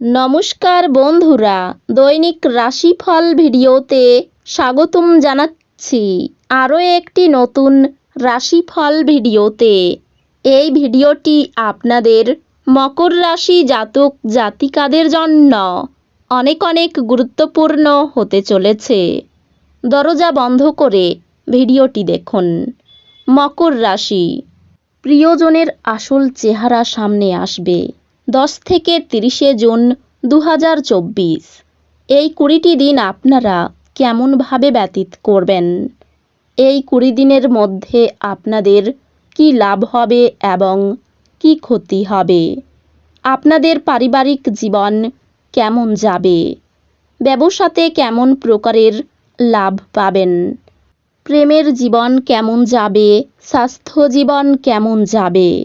নমস্কার বন্ধুরা, দৈনিক রাশিফল ভিডিওতে স্বাগতম জানাচ্ছি। আরও একটি নতুন রাশিফল ভিডিওতে। এই ভিডিওটি আপনাদের মকর রাশি জাতক জাতিকাদের জন্য অনেক অনেক গুরুত্বপূর্ণ হতে চলেছে। দরজা বন্ধ করে ভিডিওটি দেখুন। মকর রাশি, প্রিয়জনের আসল চেহারা সামনে আসবে। দশ থেকে তিরিশে জুন দু হাজার চব্বিশ। এই কুড়িটি দিন আপনারা কেমনভাবে ব্যতীত করবেন? এই কুড়ি দিনের মধ্যে আপনাদের কি লাভ হবে এবং কি ক্ষতি হবে? আপনাদের পারিবারিক জীবন কেমন যাবে? ব্যবসাতে কেমন প্রকারের লাভ পাবেন? প্রেমের জীবন কেমন যাবে? স্বাস্থ্য জীবন কেমন যাবে?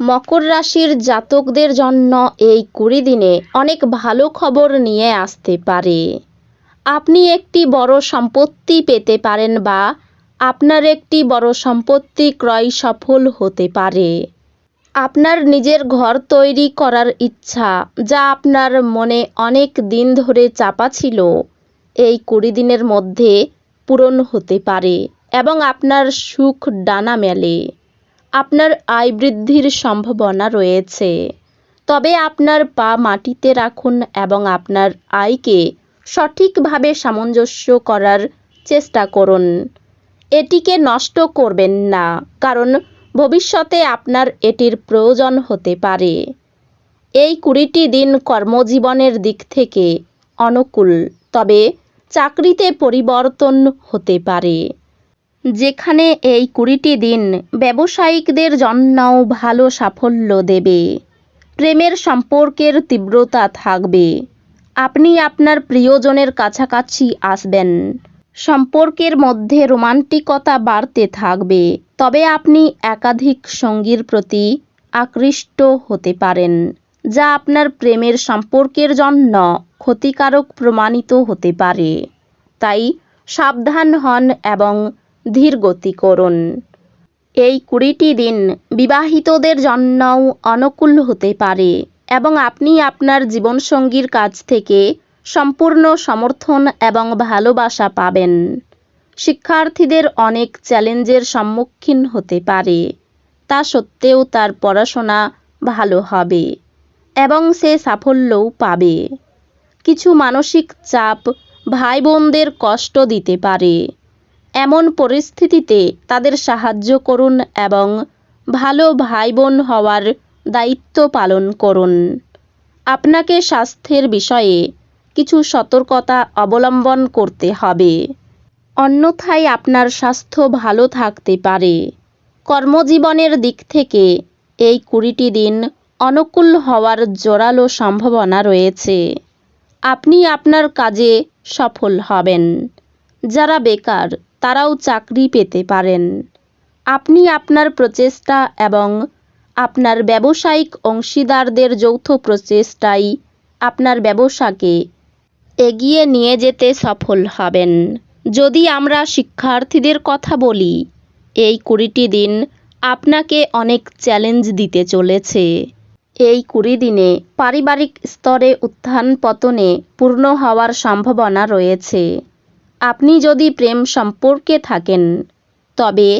মকর রাশির জাতকদের জন্য এই কুড়ি দিনে অনেক ভালো খবর নিয়ে আসতে পারে। আপনি একটি বড় সম্পত্তি পেতে পারেন বা আপনার একটি বড় সম্পত্তি ক্রয় সফল হতে পারে। আপনার নিজের ঘর তৈরি করার ইচ্ছা যা আপনার মনে অনেক দিন ধরে চাপা ছিল, এই কুড়ি দিনের মধ্যে পূরণ হতে পারে এবং আপনার সুখ ডানা মেলে। আপনার আয় বৃদ্ধির সম্ভাবনা রয়েছে। তবে আপনার পা মাটিতে রাখুন এবং আপনার আয়কে সঠিকভাবে সামঞ্জস্য করার চেষ্টা করুন। এটিকে নষ্ট করবেন না, কারণ ভবিষ্যতে আপনার এটির প্রয়োজন হতে পারে। এই কুড়িটি দিন কর্মজীবনের দিক থেকে অনুকূল, তবে চাকরিতে পরিবর্তন হতে পারে। যেখানে এই কুড়িটি দিন ব্যবসায়িকদের জন্যও ভালো সাফল্য দেবে। প্রেমের সম্পর্কের তীব্রতা থাকবে। আপনি আপনার প্রিয়জনের কাছাকাছি আসবেন। সম্পর্কের মধ্যে রোমান্টিকতা বাড়তে থাকবে। তবে আপনি একাধিক সঙ্গীর প্রতি আকৃষ্ট হতে পারেন, যা আপনার প্রেমের সম্পর্কের জন্য ক্ষতিকারক প্রমাণিত হতে পারে। তাই সাবধান হন এবং ধীর গতি করুন এই কুড়িটি দিন বিবাহিতদের জন্যও অনুকূল হতে পারে এবং আপনি আপনার জীবনসঙ্গীর কাছ থেকে সম্পূর্ণ সমর্থন এবং ভালোবাসা পাবেন। শিক্ষার্থীদের অনেক চ্যালেঞ্জের সম্মুখীন হতে পারে। তা সত্ত্বেও তার পড়াশোনা ভালো হবে এবং সে সাফল্যও পাবে। কিছু মানসিক চাপ ভাই বোনদের কষ্ট দিতে পারে। এমন পরিস্থিতিতে তাদের সাহায্য করুন এবং ভালো ভাই বোন হওয়ার দায়িত্ব পালন করুন। আপনাকে স্বাস্থ্যের বিষয়ে কিছু সতর্কতা অবলম্বন করতে হবে। অন্যথায় আপনার স্বাস্থ্য ভালো থাকতে পারে। কর্মজীবনের দিক থেকে এই কুড়িটি দিন অনুকূল হওয়ার জোরালো সম্ভাবনা রয়েছে। আপনি আপনার কাজে সফল হবেন। যারা বেকার তারাও চাকরি পেতে পারেন। আপনি আপনার প্রচেষ্টা এবং আপনার ব্যবসায়িক অংশীদারদের যৌথ প্রচেষ্টাই আপনার ব্যবসাকে এগিয়ে নিয়ে যেতে সফল হবেন। যদি আমরা শিক্ষার্থীদের কথা বলি, এই কুড়িটি দিন আপনাকে অনেক চ্যালেঞ্জ দিতে চলেছে। এই কুড়ি দিনে পারিবারিক স্তরে উত্থান পতনে পূর্ণ হওয়ার সম্ভাবনা রয়েছে। আপনি যদি প্রেম সম্পর্কে থাকেন, তবে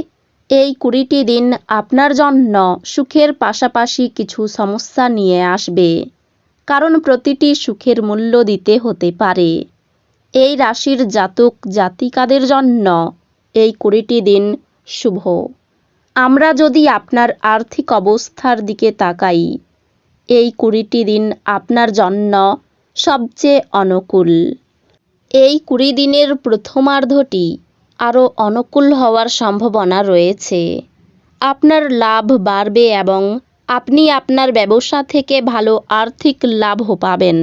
এই কুড়িটি দিন আপনার জন্য সুখের পাশাপাশি কিছু সমস্যা নিয়ে আসবে। কারণ প্রতিটি সুখের মূল্য দিতে হতে পারে। এই রাশির জাতক জাতিকাদের জন্য এই কুড়িটি দিন শুভ। আমরা যদি আপনার আর্থিক অবস্থার দিকে তাকাই, এই কুড়িটি দিন আপনার জন্য সবচেয়ে অনুকূল। এই কুড়ি দিনের প্রথমার্ধটি আরও অনুকূল হওয়ার সম্ভাবনা রয়েছে। আপনার লাভ বাড়বে এবং আপনি আপনার ব্যবসা থেকে ভালো আর্থিক লাভও পাবেন।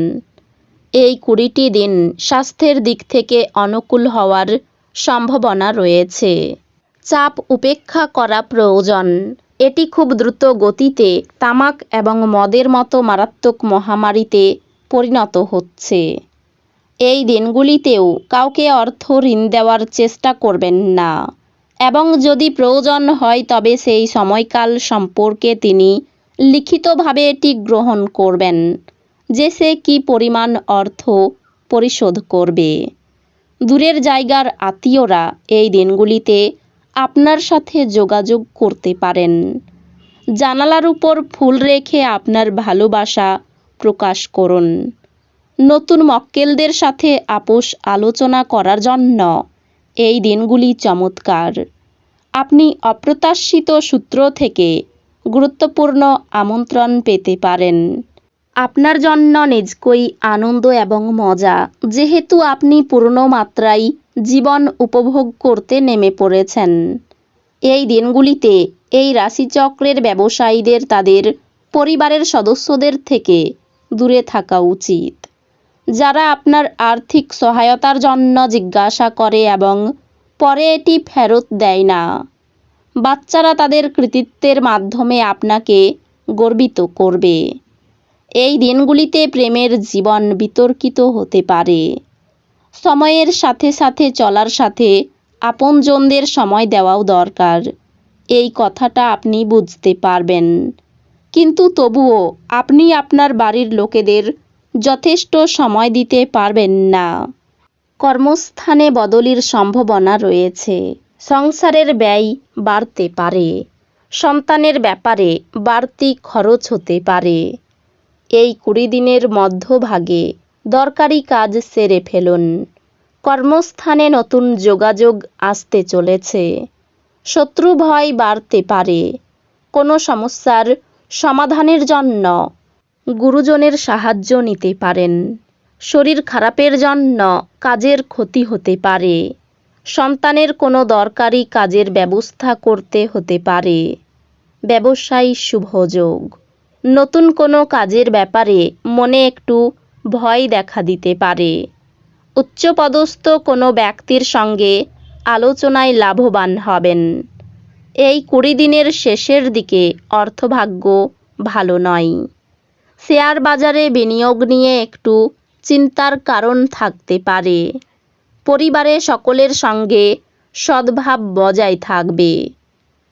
এই কুড়িটি দিন স্বাস্থ্যের দিক থেকে অনুকূল হওয়ার সম্ভাবনা রয়েছে। চাপ উপেক্ষা করা প্রয়োজন। এটি খুব দ্রুত গতিতে তামাক এবং মদের মতো মারাত্মক মহামারীতে পরিণত হচ্ছে। এই দিনগুলিতেও কাউকে অর্থ ঋণ দেওয়ার চেষ্টা করবেন না। এবং যদি প্রয়োজন হয়, তবে সেই সময়কাল সম্পর্কে তিনি লিখিতভাবে এটি গ্রহণ করবেন যে সে কী পরিমাণ অর্থ পরিশোধ করবে। দূরের জায়গার আত্মীয়রা এই দিনগুলিতে আপনার সাথে যোগাযোগ করতে পারেন। জানালার উপর ফুল রেখে আপনার ভালোবাসা প্রকাশ করুন। নতুন মক্কেলদের সাথে আপোষ আলোচনা করার জন্য। এই দিনগুলি চমৎকার। আপনি অপ্রত্যাশিত সূত্র থেকে গুরুত্বপূর্ণ আমন্ত্রণ পেতে পারেন। আপনার জন্য নিজকই আনন্দ এবং মজা, যেহেতু আপনি পূর্ণ মাত্রায় জীবন উপভোগ করতে নেমে পড়েছেন। এই দিনগুলিতে এই রাশিচক্রের ব্যবসায়ীদের, তাদের পরিবারের সদস্যদের থেকে দূরে থাকা উচিত। যারা আপনার আর্থিক সহায়তার জন্য জিজ্ঞাসা করে এবং পরে এটি ফেরত দেয় না। বাচ্চারা তাদের কৃতিত্বের মাধ্যমে আপনাকে গর্বিত করবে। এই দিনগুলিতে প্রেমের জীবন বিতর্কিত হতে পারে। সময়ের সাথে সাথে চলার সাথে আপনজনদের সময় দেওয়াও দরকার। এই কথাটা আপনি বুঝতে পারবেন। কিন্তু তবুও আপনি আপনার বাড়ির লোকেদের যথেষ্ট সময় দিতে পারবেন না। কর্মস্থানে বদলির সম্ভাবনা রয়েছে। সংসারের ব্যয় বাড়তে পারে। সন্তানের ব্যাপারে বাড়তি খরচ হতে পারে। এই কুড়ি দিনের মধ্যভাগে দরকারি কাজ সেরে ফেলুন। কর্মস্থানে নতুন যোগাযোগ আসতে চলেছে। শত্রু ভয় বাড়তে পারে। কোনো সমস্যার সমাধানের জন্য গুরুজনের সাহায্য নিতে পারেন। শরীর খারাপের জন্য কাজের ক্ষতি হতে পারে। সন্তানের কোনো দরকারি কাজের ব্যবস্থা করতে হতে পারে। ব্যবসায়ী শুভযোগ নতুন কোনো কাজের ব্যাপারে মনে একটু ভয় দেখা দিতে পারে। উচ্চপদস্থ কোনো ব্যক্তির সঙ্গে আলোচনায় লাভবান হবেন। এই কুড়ি দিনের শেষের দিকে অর্থভাগ্য ভালো নয়। শেয়ার বাজারে বিনিয়োগ নিয়ে একটু চিন্তার কারণ থাকতে পারে। পরিবারে সকলের সঙ্গে সদ্ভাব বজায় থাকবে।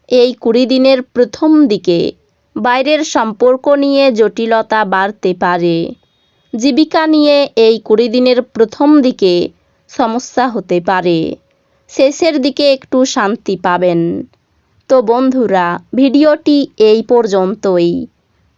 এই কুড়ি দিনের প্রথম দিকে বাইরের সম্পর্ক নিয়ে জটিলতা বাড়তে পারে। জীবিকা নিয়ে এই কুড়ি দিনের প্রথম দিকে সমস্যা হতে পারে। শেষের দিকে একটু শান্তি পাবেন। তো বন্ধুরা, ভিডিওটি এই পর্যন্তই।